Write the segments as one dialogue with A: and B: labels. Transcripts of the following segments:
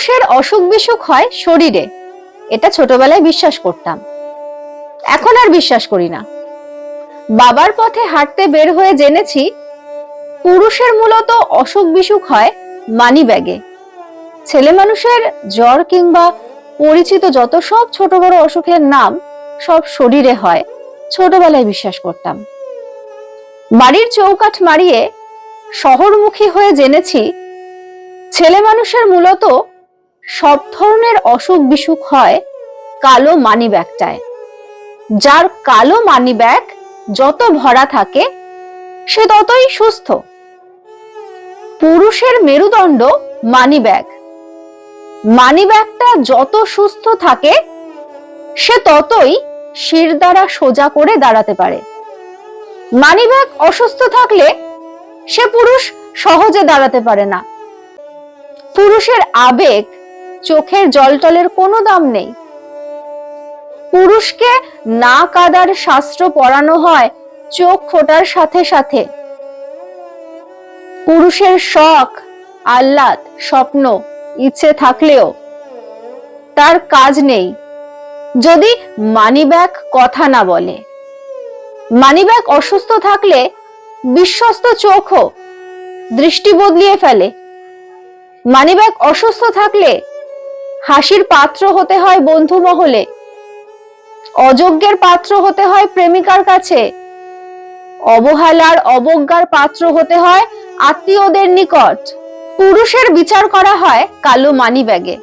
A: পুরুষের অসুখ বিসুখ হয় শরীরে। এটা ছোটবেলায় বিশ্বাস করতাম। এখন আর বিশ্বাস করি না। বাবার পথে হাঁটতে বের হয়ে জেনেছি, পুরুষের মূলত অসুখ বিসুখ হয় মানি ব্যাগে ছেলে মানুষের জ্বর কিংবা পরিচিত যত সব ছোট বড় অসুখের নাম সব শরীরে হয়, ছোটবেলায় বিশ্বাস করতাম। বাড়ির চৌকাঠ মারিয়ে শহরমুখী হয়ে জেনেছি, ছেলে মানুষের মূলত সব ধরনের অসুখ বিসুখ হয় কালো মানি ব্যাগটায়। যার কালো মানি ব্যাগ যত ভরা থাকে, সে ততই সুস্থ। পুরুষের মেরুদণ্ড মানি ব্যাগ। মানি ব্যাগটা যত সুস্থ থাকে, সে ততই শির দ্বারা সোজা করে দাঁড়াতে পারে। মানি ব্যাগ অসুস্থ থাকলে সে পুরুষ সহজে দাঁড়াতে পারে না। পুরুষের আবেগ চোখের জলটলের কোনো দাম নেই। পুরুষকে না কাদার শাস্ত্র পড়ানো হয়, চোখ ফোটার সাথে সাথে। পুরুষের শখ, আহ্লাদ, স্বপ্ন, ইচ্ছে থাকলেও তার কাজ নেই। যদি মানিব্যাগ কথা না বলে। মানিব্যাগ অসুস্থ থাকলে বিশ্বস্ত চোখও দৃষ্টি বদলিয়ে ফেলে। মানিব্যাগ অসুস্থ থাকলে হাসির পাত্র হতে হয় বন্ধু মহলে। অযোগ্যের পাত্র হতে হয় প্রেমিকার কাছে। অবহেলার অবজ্ঞার পাত্র হতে হয় আত্মীয়দের নিকট। পুরুষের বিচার করা হয় কালো মানি ব্যাগে।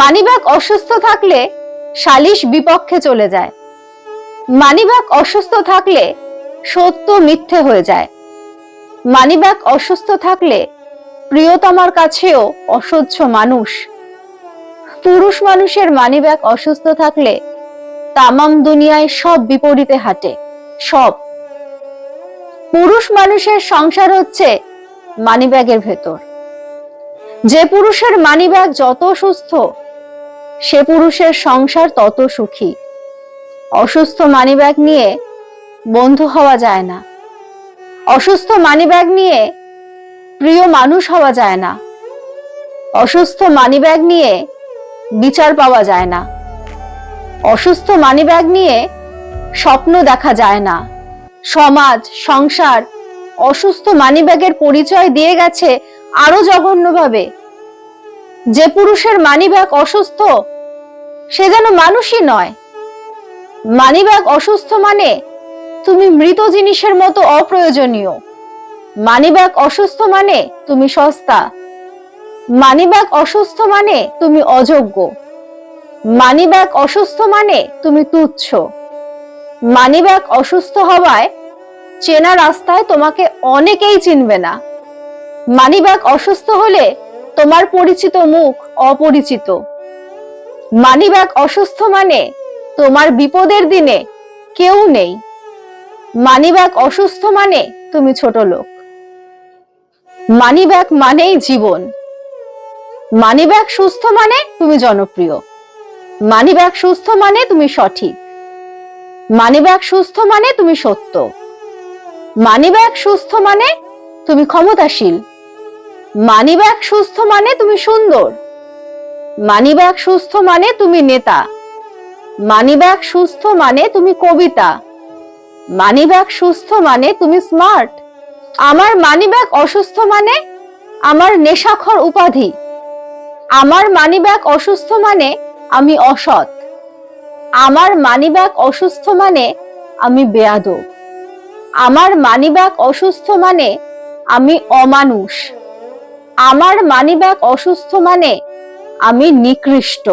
A: মানিব্যাগ অসুস্থ থাকলে সালিশ বিপক্ষে চলে যায়। মানিব্যাগ অসুস্থ থাকলে সত্য মিথ্যে হয়ে যায়। মানিব্যাগ অসুস্থ থাকলে প্রিয়তমার কাছেও অসহ্য মানুষ পুরুষ মানুষের মানিব্যাগ অসুস্থ থাকলে তামাম দুনিয়ায় সব বিপরীতে হাঁটে, সব। পুরুষ মানুষের সংসার হচ্ছে মানিব্যাগের ভেতর। যে পুরুষের মানিব্যাগ যত সুস্থ, সে পুরুষের সংসার তত সুখী। অসুস্থ মানিব্যাগ নিয়ে বন্ধু হওয়া যায় না। অসুস্থ মানিব্যাগ নিয়ে প্রিয় মানুষ হওয়া যায় না। অসুস্থ মানিব্যাগ নিয়ে বিচার পাওয়া যায় না। অসুস্থ মানিব্যাগ নিয়ে স্বপ্ন দেখা যায় না। সমাজ, সংসার, অসুস্থ মানিব্যাগের পরিচয় দিয়ে গেছে আরও জঘন্যভাবে। যে পুরুষের মানিব্যাগ অসুস্থ, সে যেন মানুষই নয়। মানিব্যাগ অসুস্থ মানে তুমি মৃত জিনিসের মতো অপ্রয়োজনীয়। মানিব্যাগ অসুস্থ মানে তুমি সস্তা। মানিব্যাগ অসুস্থ মানে তুমি অযোগ্য। মানিব্যাগ অসুস্থ মানে তুমি তুচ্ছ। মানিব্যাগ অসুস্থ হওয়ায় চেনা রাস্তায় তোমাকে অনেকেই চিনবে না। মানিব্যাগ অসুস্থ হলে তোমার পরিচিত মুখ অপরিচিত। মানিব্যাগ অসুস্থ মানে তোমার বিপদের দিনে কেউ নেই। মানিব্যাগ অসুস্থ মানে তুমি ছোট লোক। মানিব্যাগ মানেই জীবন। মানিব্যাগ সুস্থ মানে তুমি জনপ্রিয়। মানিব্যাগ সুস্থ মানে তুমি সঠিক। মানিব্যাগ সুস্থ মানে তুমি সত্য। মানিব্যাগ সুস্থ মানে তুমি ক্ষমতাশীল। মানিব্যাগ সুস্থ মানে তুমি সুন্দর। মানিব্যাগ সুস্থ মানে তুমি নেতা। মানিব্যাগ সুস্থ মানে তুমি কবিতা। মানিব্যাগ সুস্থ মানে তুমি স্মার্ট আমার মানিব্যাগ অসুস্থ মানে আমার নেশাখর উপাধি। আমার মানিব্যাগ অসুস্থ মানে আমি অসৎ। আমার মানিব্যাগ অসুস্থ মানে আমি বেয়াদব। আমার মানিব্যাগ অসুস্থ মানে আমি অমানুষ। আমার মানিব্যাগ অসুস্থ মানে আমি নিকৃষ্ট।